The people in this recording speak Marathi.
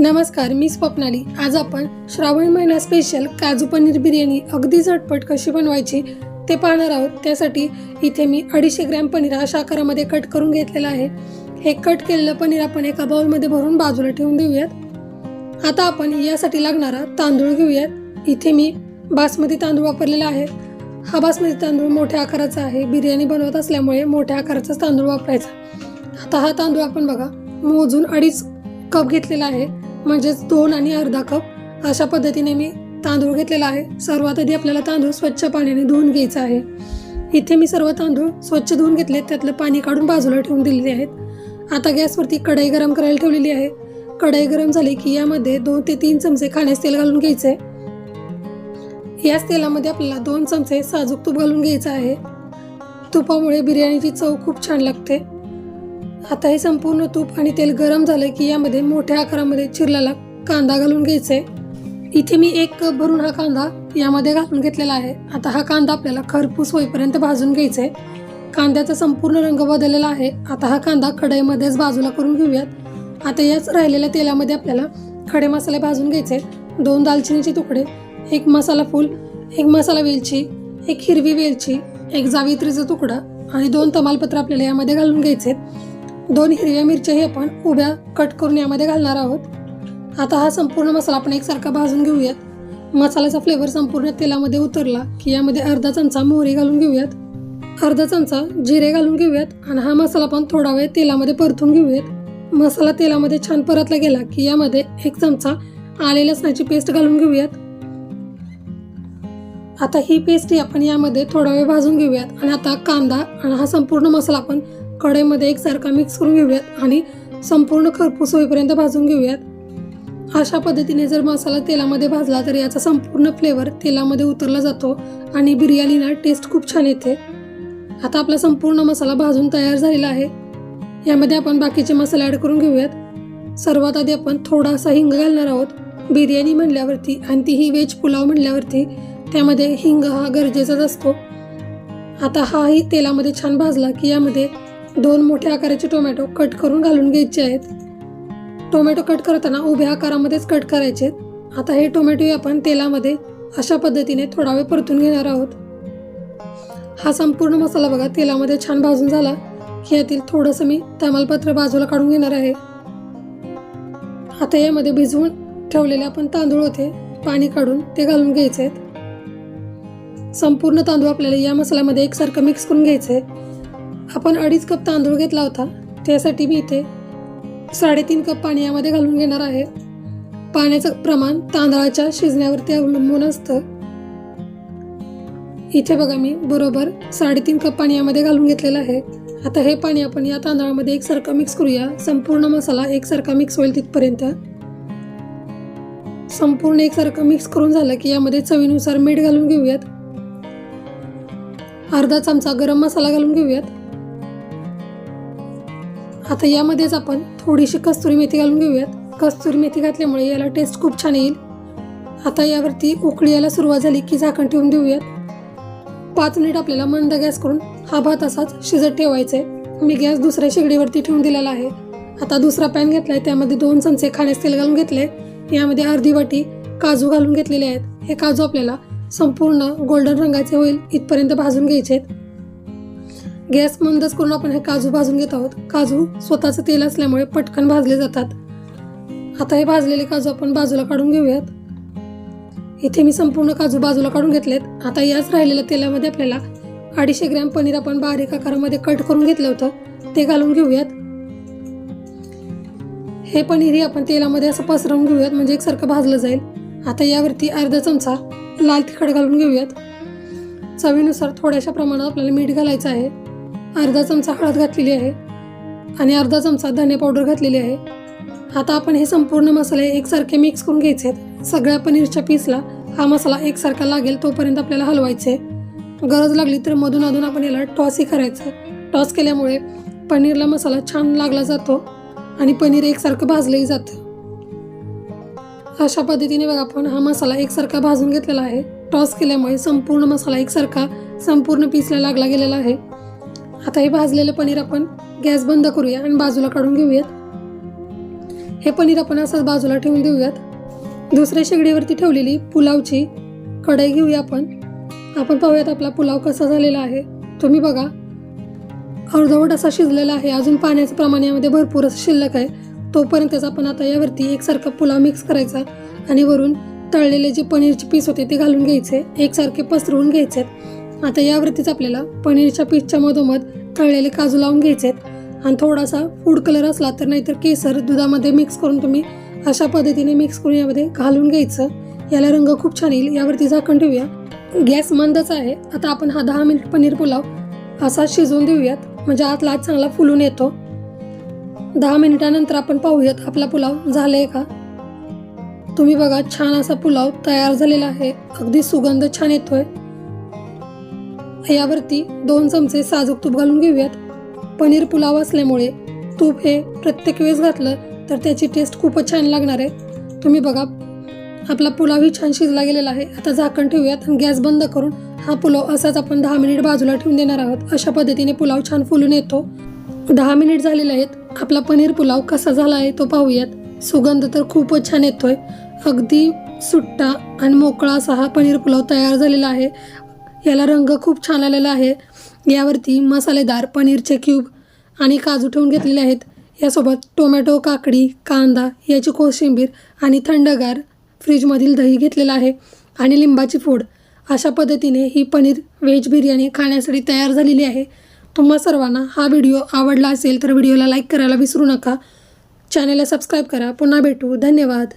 नमस्कार मी स्वप्नाली. आज आपण श्रावण महिना स्पेशल काजू पनीर बिर्याणी अगदी झटपट कशी बनवायची ते पाहणार आहोत. त्यासाठी इथे मी अडीचशे ग्रॅम पनीर अशा आकारामध्ये कट करून घेतलेलं आहे. हे कट केलेलं पनीर आपण एका बाउलमध्ये भरून बाजूला ठेवून देऊयात. आता आपण यासाठी लागणारा तांदूळ घेऊयात. इथे मी बासमती तांदूळ वापरलेला आहे. हा बासमती तांदूळ मोठ्या आकाराचा आहे. बिर्याणी बनवत असल्यामुळे मोठ्या आकाराचाच तांदूळ वापरायचा. आता हा तांदूळ आपण बघा मोजून अडीच कप घेतलेला आहे. म्हणजेच दोन आणि अर्धा कप अशा पद्धतीने मी तांदूळ घेतलेला आहे. सर्वात आधी आपल्याला तांदूळ स्वच्छ पाण्याने धुवून घ्यायचा आहे. इथे मी सर्व तांदूळ स्वच्छ धुवून घेतले त्यातलं पाणी काढून बाजूला ठेवून दिलेले आहेत. आता गॅसवरती कढई गरम करायला ठेवलेली आहे. कढई गरम झाली की यामध्ये दोन ते तीन चमचे खाण्यास तेल घालून घ्यायचे याच तेलामध्ये आपल्याला दोन चमचे साजूक तूप घालून घ्यायचं आहे. तुपामुळे बिर्याणीची चव खूप छान लागते. आता हे संपूर्ण तूप आणि तेल गरम झालं की यामध्ये मोठ्या आकारामध्ये चिरलेला कांदा घालून घ्यायचा आहे इथे मी एक कप भरून हा कांदा यामध्ये घालून घेतलेला आहे. आता हा कांदा आपल्याला खरपूस होईपर्यंत भाजून घ्यायचा आहे कांद्याचा संपूर्ण रंग बदललेला आहे. आता हा कांदा कढईमध्येच बाजूला करून घेऊयात. आता याच राहिलेल्या तेलामध्ये आपल्याला खडे मसाले भाजून घ्यायचे दोन दालचिनीचे तुकडे एक मसाला फूल एक मसाला वेलची एक हिरवी वेलची एक जावित्रीचा तुकडा आणि दोन तमालपत्र आपल्याला यामध्ये घालून घ्यायचे दोन हिरव्या मिरच्याही आपण उभ्या कट करून यामध्ये घालणार आहोत. आता हा संपूर्ण मसाला आपण एकसारखा भाजून घेऊयात. मसाल्याचा फ्लेवर संपूर्ण तेलामध्ये उतरला की यामध्ये अर्धा चमचा मोहरी घालून घेऊयात. अर्धा चमचा जिरे घालून घेऊयात आणि हा मसाला पण थोडा वेळ तेलामध्ये परतून घेऊयात. मसाला तेलामध्ये छान परतला गेला की यामध्ये एक चमचा आले लसणाची पेस्ट घालून घेऊयात. आता ही पेस्ट आपण यामध्ये थोडा वेळ भाजून घेऊयात आणि आता कांदा आणि हा संपूर्ण मसाला आपण कढईमध्ये एकसारखा मिक्स करून घेऊयात आणि संपूर्ण खरपूस होईपर्यंत भाजून घेऊयात. अशा पद्धतीने जर मसाला तेलामध्ये भाजला तर याचा संपूर्ण फ्लेवर तेलामध्ये उतरला जातो आणि बिर्याणीला टेस्ट खूप छान येते. आता आपला संपूर्ण मसाला भाजून तयार झालेला आहे. यामध्ये आपण बाकीचे मसाले ॲड करून घेऊयात. सर्वात आधी आपण थोडासा हिंग घालणार आहोत. बिर्याणी म्हणल्यावरती आणि तीही व्हेज पुलाव म्हणल्यावरती त्यामध्ये हिंग हा गरजेचाच असतो. आता हाही तेलामध्ये छान भाजला की यामध्ये दोन मोठ्या आकाराचे टोमॅटो कट करून घालून घ्यायचे आहेत. टोमॅटो कट करताना उभ्या आकारामध्येच कट करायचे आहेत. आता हे टोमॅटो आपण तेलामध्ये अशा पद्धतीने थोडा वेळ परतून घेणार आहोत. हा संपूर्ण मसाला बघा तेलामध्ये छान भाजून झाला. की यातील थोडंसं मी तमालपत्र बाजूला काढून घेणार आहे. आता यामध्ये भिजवून ठेवलेले आपण तांदूळ होते पाणी काढून ते घालून घ्यायचे आहेत. संपूर्ण तांदूळ आपल्याला या मसाल्यामध्ये एकसारखं मिक्स करून घ्यायचं आहे. आपण अडीच कप तांदूळ घेतला होता. त्यासाठी मी इथे साडेतीन कप पाणी यामध्ये घालून घेणार आहे. पाण्याचं प्रमाण तांदळाच्या शिजण्यावरती अवलंबून असतं. इथे बघा मी बरोबर साडेतीन कप पाणी यामध्ये घालून घेतलेलं आहे. आता हे पाणी आपण या तांदळामध्ये एकसारखं मिक्स करूया. संपूर्ण मसाला एकसारखा मिक्स होईल तिथपर्यंत. संपूर्ण एकसारखं मिक्स करून झालं की यामध्ये चवीनुसार मीठ घालून घेऊयात. अर्धा चमचा गरम मसाला घालून घेऊयात. आता यामध्येच आपण थोडीशी कस्तुरी मेथी घालून घेऊयात. कस्तुरी मेथी घातल्यामुळे याला टेस्ट खूप छान येईल. आता यावरती उकळी यायला सुरुवात झाली की झाकण ठेवून देऊयात. पाच मिनिट आपल्याला मंद गॅस करून हा भात असाच शिजत ठेवायचा आहे मी गॅस दुसऱ्या शेगडीवरती ठेवून दिलेला आहे. आता दुसरा पॅन घेतलाय त्यामध्ये दोन चमचे खाण्यास तेल घालून घेतले यामध्ये अर्धी वाटी काजू घालून घेतलेले आहेत. हे काजू आपल्याला संपूर्ण गोल्डन रंगाचे होईल इथपर्यंत भाजून घ्यायचे आहेत गॅस मंदच करून आपण हे काजू भाजून घेत आहोत. काजू स्वतःचं तेल असल्यामुळे पटकन भाजले जातात. आता हे भाजलेले काजू आपण बाजूला काढून घेऊयात. इथे मी संपूर्ण काजू बाजूला काढून घेतलेत. आता याच राहिलेल्या तेलामध्ये आपल्याला अडीचशे ग्रॅम पनीर आपण बारीक आकारामध्ये कट करून घेतलं होतं. ते घालून घेऊयात. हे पनीरही आपण तेलामध्ये असं पसरवून घेऊयात म्हणजे एकसारखं भाजलं जाईल. आता यावरती अर्धा चमचा लाल तिखट घालून घेऊयात. चवीनुसार थोड्याशा प्रमाणात आपल्याला मीठ घालायचं आहे. अर्धा चमचा हळद घातलेली आहे आणि अर्धा चमचा धने पावडर घातलेली आहे. आता आपण हे संपूर्ण मसाले एकसारखे मिक्स करून घ्यायचे आहेत. सगळ्या पनीरच्या पीसला हा मसाला एकसारखा लागेल तोपर्यंत आपल्याला हलवायचे गरज लागली तर मधून अधून आपण याला टॉसही करायचं टॉस केल्यामुळे पनीरला मसाला छान लागला जातो आणि पनीर एकसारखं भाजलंही जातं. अशा पद्धतीने बघा आपण हा मसाला एकसारखा भाजून घेतलेला आहे. टॉस केल्यामुळे संपूर्ण मसाला एकसारखा संपूर्ण पीसला लागला गेलेला आहे. आता हे भाजलेलं पनीर आपण गॅस बंद करूया आणि बाजूला काढून घेऊयात. हे पनीर आपण असंच बाजूला ठेवून देऊयात. दुसऱ्या शेगडीवरती ठेवलेली पुलावची कढई घेऊया आपण. आपण पाहूयात आपला पुलाव कसा झालेला आहे. तुम्ही बघा. अर्धवट असा शिजलेला आहे. अजून पाण्याचं प्रमाण यामध्ये भरपूर असं शिल्लक आहे. तोपर्यंतच आपण आता यावरती एकसारखा पुलाव मिक्स करायचा आणि वरून तळलेले जे पनीरचे पीस होते ते घालून घ्यायचे. एकसारखे पसरवून घ्यायचे आता यावरतीच आपल्याला पनीरच्या पीसच्या मधोमध तळलेले काजू लावून घ्यायचे आहेत. आणि थोडासा फूड कलर असला तर नाहीतर केसर दुधामध्ये मिक्स करून तुम्ही अशा पद्धतीने मिक्स करून यामध्ये घालून घ्यायचं. याला रंग खूप छान येईल. यावरती झाकण ठेवूया. गॅस मंदच आहे. आता आपण हा दहा मिनिट पनीर पुलाव असा शिजवून देऊयात. म्हणजे आतला आत चांगला फुलून येतो. दहा मिनिटानंतर आपण पाहूयात आपला पुलाव झाला आहे का? तुम्ही बघा छान असा पुलाव तयार झालेला आहे. अगदी सुगंध छान येतोय. यावरती दोन चमचे साजूक तूप घालून घेऊयात. पनीर पुलाव असल्यामुळे तूप हे प्रत्येक वेळेस घातलं तर त्याची टेस्ट खूपच छान लागणार आहे. तुम्ही बघा आपला पुलावही छान शिजला गेलेला आहे. आता झाकण ठेवूयात आणि गॅस बंद करून हा पुलाव असाच आपण दहा मिनिट बाजूला ठेवून देणार आहोत. अशा पद्धतीने पुलाव छान फुलून येतो. दहा मिनिट झालेले आहेत. आपला पनीर पुलाव कसा झाला आहे तो पाहूयात. सुगंध तर खूपच छान येतोय. अगदी सुट्टा आणि मोकळा असा हा पनीर पुलाव तयार झालेला आहे. याला रंग खूप छान आलेला आहे. यावरती मसालेदार पनीरचे क्यूब आणि काजू ठेवून घेतलेले आहेत. यासोबत टोमॅटो काकडी कांदा याची कोशिंबीर आणि थंडगार फ्रीजमधील दही घेतलेलं आहे. आणि लिंबाची फोड. अशा पद्धतीने ही पनीर व्हेज बिर्याणी खाण्यासाठी तयार झालेली आहे. तुम्हा सर्वांना हा व्हिडिओ आवडला असेल तर व्हिडिओला लाईक करायला विसरू नका. चॅनेलला सबस्क्राईब करा. पुन्हा भेटू. धन्यवाद.